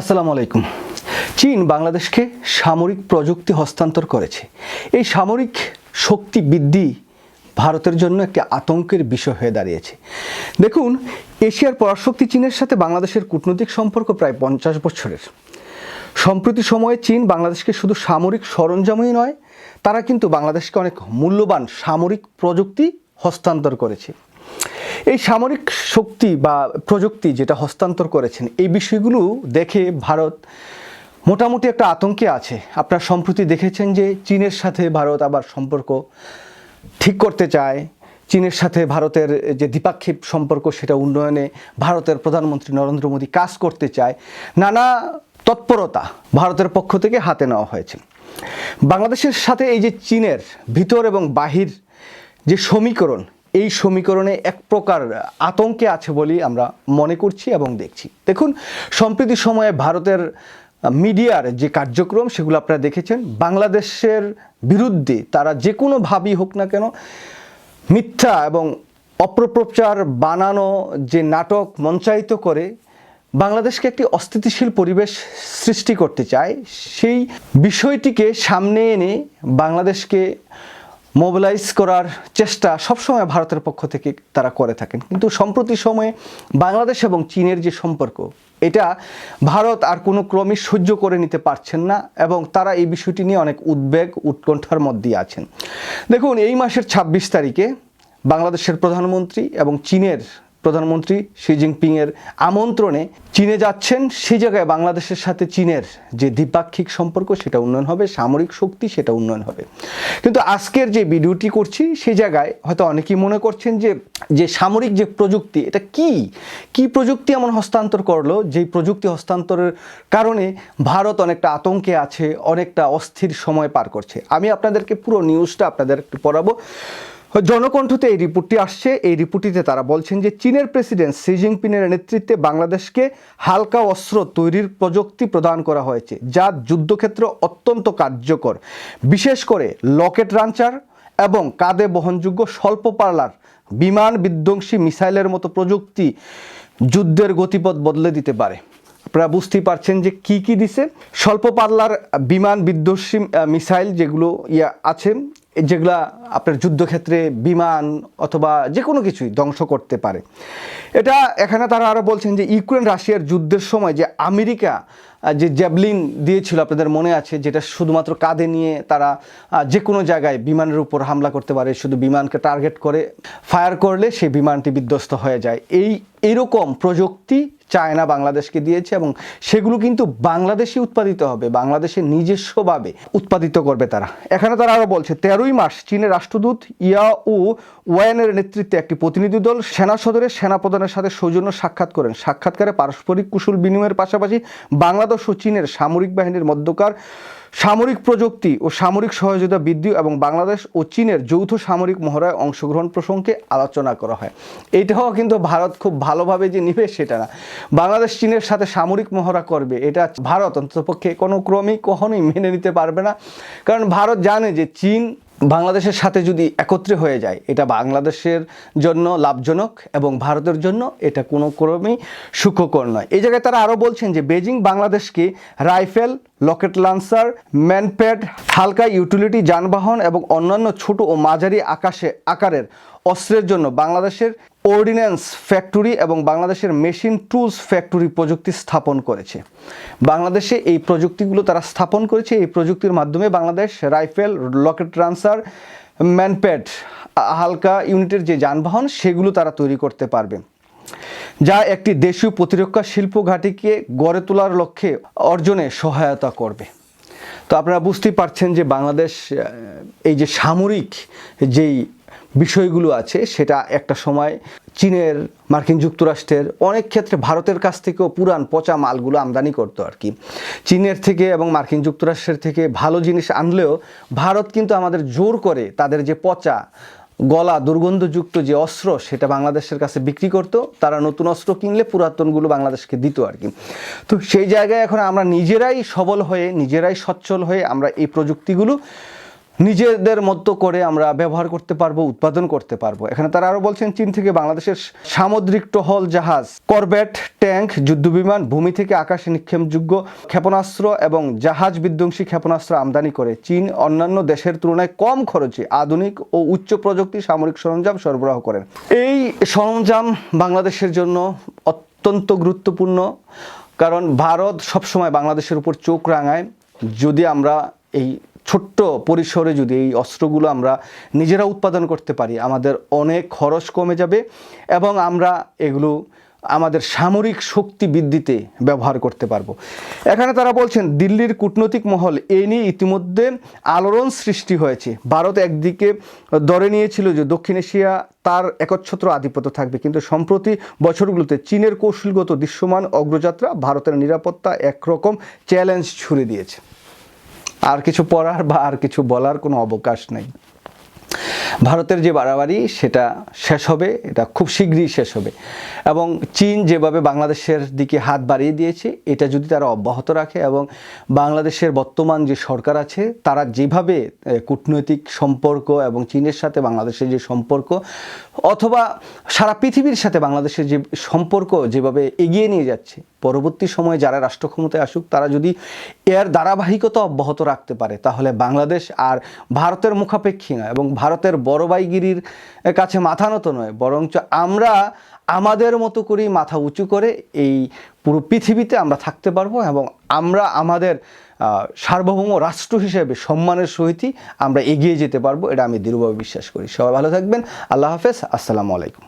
আসসালামু আলাইকুম। চীন বাংলাদেশকে সামরিক প্রযুক্তি হস্তান্তর করেছে। এই সামরিক শক্তি বৃদ্ধি ভারতের জন্য একটি আতঙ্কের বিষয় হয়ে দাঁড়িয়েছে। দেখুন, এশিয়ার পরাশক্তি চীনের সাথে বাংলাদেশের কূটনৈতিক সম্পর্ক প্রায় পঞ্চাশ বছরের। সম্প্রতি সময়ে চীন বাংলাদেশকে শুধু সামরিক সরঞ্জামই নয়, তারা কিন্তু বাংলাদেশকে অনেক মূল্যবান সামরিক প্রযুক্তি হস্তান্তর করেছে। এই সামরিক শক্তি বা প্রযুক্তি যেটা হস্তান্তর করেছেন, এই বিষয়গুলো দেখে ভারত মোটামুটি একটা আতঙ্কে আছে। আপনারা সম্প্রতি দেখেছেন যে চীনের সাথে ভারত আবার সম্পর্ক ঠিক করতে চায়। চীনের সাথে ভারতের যে দ্বিপাক্ষিক সম্পর্ক সেটা উন্নয়নে ভারতের প্রধানমন্ত্রী নরেন্দ্র মোদী কাজ করতে চায়। নানা তৎপরতা ভারতের পক্ষ থেকে হাতে নেওয়া হয়েছে। বাংলাদেশের সাথে এই যে চীনের ভিতর এবং বাহির যে সমীকরণ এই সমীকরণে এক প্রকার আতঙ্কে আছে বলেই আমরা মনে করছি এবং দেখছি। দেখুন, সম্প্রতি সময়ে ভারতের মিডিয়ার যে কার্যক্রম, সেগুলো আপনারা দেখেছেন। বাংলাদেশের বিরুদ্ধে তারা যে কোনোভাবেই হোক না কেন মিথ্যা এবং অপপ্রচার বানানো যে নাটক মঞ্চায়িত করে বাংলাদেশকে একটি অস্থিতিশীল পরিবেশ সৃষ্টি করতে চায়, সেই বিষয়টিকে সামনে এনে বাংলাদেশকে মোবিলাইজ করার চেষ্টা সবসময় ভারতের পক্ষ থেকে তারা করে থাকেন। কিন্তু সম্প্রতি সময়ে বাংলাদেশ এবং চীনের যে সম্পর্ক, এটা ভারত আর কোনো ক্রমে সহ্য করে নিতে পারছেন না এবং তারা এই বিষয়টি নিয়ে অনেক উদ্বেগ, উৎকণ্ঠার মধ্যে আছেন। দেখুন, এই মাসের ২৬ তারিখে বাংলাদেশের প্রধানমন্ত্রী এবং চীনের প্রধানমন্ত্রী শি জিনপিংয়ের আমন্ত্রণে চীনে যাচ্ছেন সেই জায়গায় বাংলাদেশের সাথে চীনের যে দ্বিপাক্ষিক সম্পর্ক, সেটা উন্নয়ন হবে, সামরিক শক্তি, সেটা উন্নয়ন হবে। কিন্তু আজকের যে ভিডিওটি করছি সেই জায়গায় হয়তো অনেকেই মনে করছেন যে যে সামরিক যে প্রযুক্তি, এটা কি? কি প্রযুক্তি এমন হস্তান্তর করল, যেই প্রযুক্তি হস্তান্তরের কারণে ভারত অনেকটা আতঙ্কে আছে, অনেকটা অস্থির সময় পার করছে? আমি আপনাদেরকে পুরো নিউজটা আপনাদের একটু পড়াবো। জনকণ্ঠতে এই রিপোর্টটি আসছে। এই রিপোর্টটিতে তারা বলছেন যে চীনের প্রেসিডেন্ট শি জিনপিংয়ের নেতৃত্বে বাংলাদেশকে হালকা অস্ত্র তৈরির প্রযুক্তি প্রদান করা হয়েছে, যা যুদ্ধক্ষেত্রে অত্যন্ত কার্যকর। বিশেষ করে লকেট রাঞ্চার এবং কাঁধে বহনযোগ্য স্বল্প পার্লার বিমান বিধ্বংসী মিসাইলের মতো প্রযুক্তি যুদ্ধের গতিপথ বদলে দিতে পারে। আপনারা বুঝতেই পারছেন যে কি কি দিছে। স্বল্প পাল্লার বিমান বিধ্বংসী মিসাইল যেগুলো ইয়া আছে যেগুলা আপনার যুদ্ধক্ষেত্রে বিমান অথবা যে কোনো কিছুই ধ্বংস করতে পারে। এটা এখানে তারা আরও বলছেন যে ইউক্রেন রাশিয়ার যুদ্ধের সময় যে আমেরিকা যে জ্যাভলিন দিয়েছিল আপনাদের মনে আছে, যেটা শুধুমাত্র কাঁধে নিয়ে তারা যে কোনো জায়গায় বিমানের উপর হামলা করতে পারে, শুধু বিমানকে টার্গেট করে ফায়ার করলে সেই বিমানটি বিধ্বস্ত হয়ে যায়। এই, এরকম প্রযুক্তি চায়না বাংলাদেশকে দিয়েছে এবং সেগুলো কিন্তু বাংলাদেশে উৎপাদিত হবে, বাংলাদেশে নিজস্বভাবে উৎপাদিত করবে তারা। এখানে তারা আরও বলছে, তেরোই মাস চীনের রাষ্ট্রদূত ইয়া উ ওয়ানের নেতৃত্বে একটি প্রতিনিধি দল সেনা সদরের সেনাপ্রধানের সাথে সৌজন্য সাক্ষাৎ করেন। সাক্ষাৎকারে পারস্পরিক কুশল বিনিময়ের পাশাপাশি বাংলাদেশ ও চীনের সামরিক বাহিনীর মধ্যকার সামরিক প্রযুক্তি ও সামরিক সহযোগিতা বৃদ্ধি এবং বাংলাদেশ ও চীনের যৌথ সামরিক মহড়ায় অংশগ্রহণ প্রসঙ্গে আলোচনা করা হয়। এইটাও কিন্তু ভারত খুব ভালোভাবে যে নিবে সেটা না। বাংলাদেশ চীনের সাথে সামরিক মহড়া করবে, এটা ভারত অন্ততপক্ষে কোনো ক্রমেই কখনোই মেনে নিতে পারবে না। কারণ ভারত জানে যে চীন বাংলাদেশের সাথে যদি একত্রে হয়ে যায়, এটা বাংলাদেশের জন্য লাভজনক এবং ভারতের জন্য এটা কোনো ক্রমেই সুখকর নয়। এই জায়গায় তারা আরও বলছেন যে বেজিং বাংলাদেশকে রাইফেল, লকেট লান্সার, ম্যানপ্যাড, হালকা ইউটিলিটি, যানবাহন এবং অন্যান্য ছোট ও মাঝারি আকাশে, আকারের অস্ত্রের জন্য বাংলাদেশের অর্ডিন্যান্স ফ্যাক্টরি এবং বাংলাদেশের মেশিন টুলস ফ্যাক্টরি প্রযুক্তি স্থাপন করেছে। বাংলাদেশে এই প্রযুক্তিগুলো তারা স্থাপন করেছে। এই প্রযুক্তির মাধ্যমে Bangladesh rifle rocket launcher MANPAD, হালকা ইউনিটের যে যানবাহন, সেগুলো তারা তৈরি করতে পারবে। যা একটি দেশীয় প্রতিরক্ষা শিল্প ঘাঁটিকে গড়ে তোলার লক্ষ্যে অর্জনে সহায়তা করবে। তো আপনারা বুঝতেই পারছেন যে বাংলাদেশ এই যে সামরিক যেই বিষয়গুলো আছে, সেটা একটা সময় চীনের, মার্কিন যুক্তরাষ্ট্রের, অনেক ক্ষেত্রে ভারতের কাছ থেকেও পুরান পচা মালগুলো আমদানি করতো আর কি। চীনের থেকে এবং মার্কিন যুক্তরাষ্ট্রের থেকে ভালো জিনিস আনলেও ভারত কিন্তু আমাদের জোর করে তাদের যে পচা গলা দুর্গন্ধযুক্ত যে অস্ত্র, সেটা বাংলাদেশের কাছে বিক্রি করতো। তারা নতুন অস্ত্র কিনলে পুরাতনগুলো বাংলাদেশকে দিত আর কি। তো সেই জায়গায় এখন আমরা নিজেরাই সবল হয়ে, নিজেরাই সচ্ছল হয়ে আমরা এই প্রযুক্তিগুলো নিজেদের মতো করে আমরা ব্যবহার করতে পারব, উৎপাদন করতে পারব। এখানে তারা আরও বলছেন, চীন থেকে বাংলাদেশের সামুদ্রিক টহল জাহাজ করবেট ট্যাঙ্ক, যুদ্ধবিমান, ভূমি থেকে আকাশে নিক্ষেপযোগ্য ক্ষেপণাস্ত্র এবং জাহাজ বিধ্বংসী ক্ষেপণাস্ত্র আমদানি করে। চীন অন্যান্য দেশের তুলনায় কম খরচে আধুনিক ও উচ্চ প্রযুক্তি সামরিক সরঞ্জাম সরবরাহ করেন এই সরঞ্জাম বাংলাদেশের জন্য অত্যন্ত গুরুত্বপূর্ণ, কারণ ভারত সবসময় বাংলাদেশের উপর চোখ রাঙায়। যদি আমরা এই ছোট্ট পরিসরে যদি এই অস্ত্রগুলো আমরা নিজেরা উৎপাদন করতে পারি, আমাদের অনেক খরচ কমে যাবে এবং আমরা এগুলো আমাদের সামরিক শক্তি বৃদ্ধিতে ব্যবহার করতে পারব। এখানে তারা বলছেন, দিল্লির কূটনৈতিক মহল এ নিয়ে ইতিমধ্যে আলোড়ন সৃষ্টি হয়েছে। ভারত একদিকে ধরে নিয়েছিল যে দক্ষিণ এশিয়া তার একচ্ছত্র আধিপত্য থাকবে, কিন্তু সম্প্রতি বছরগুলোতে চীনের কৌশলগত দৃশ্যমান অগ্রযাত্রা ভারতের নিরাপত্তা একরকম চ্যালেঞ্জ ছুড়ে দিয়েছে। আর কিছু পড়ার বা আর কিছু বলার কোনো অবকাশ নেই। ভারতের যে বাড়াবাড়ি, সেটা শেষ হবে, এটা খুব শীঘ্রই শেষ হবে। এবং চীন যেভাবে বাংলাদেশের দিকে হাত বাড়িয়ে দিয়েছে, এটা যদি তারা অব্যাহত রাখে এবং বাংলাদেশের বর্তমান যে সরকার আছে, তারা যেভাবে কূটনৈতিক সম্পর্ক এবং চীনের সাথে বাংলাদেশের যে সম্পর্ক অথবা সারা পৃথিবীর সাথে বাংলাদেশের যে সম্পর্ক যেভাবে এগিয়ে নিয়ে যাচ্ছে, পরবর্তী সময়ে যারা রাষ্ট্র ক্ষমতায় আসুক, তারা যদি এর ধারাবাহিকতা অব্যাহত রাখতে পারে, তাহলে বাংলাদেশ আর ভারতের মুখাপেক্ষী নয় এবং ভারতের বড় ভাইগিরির কাছে মাথা নত নয়, বরঞ্চ আমরা আমাদের মতো করেই মাথা উঁচু করে এই পুরো পৃথিবীতে আমরা থাকতে পারব এবং আমরা আমাদের সার্বভৌম রাষ্ট্র হিসেবে সম্মানের সহিতই আমরা এগিয়ে যেতে পারব, এটা আমি দৃঢ়ভাবে বিশ্বাস করি। সবাই ভালো থাকবেন। আল্লাহ হাফেজ। আসসালামু আলাইকুম।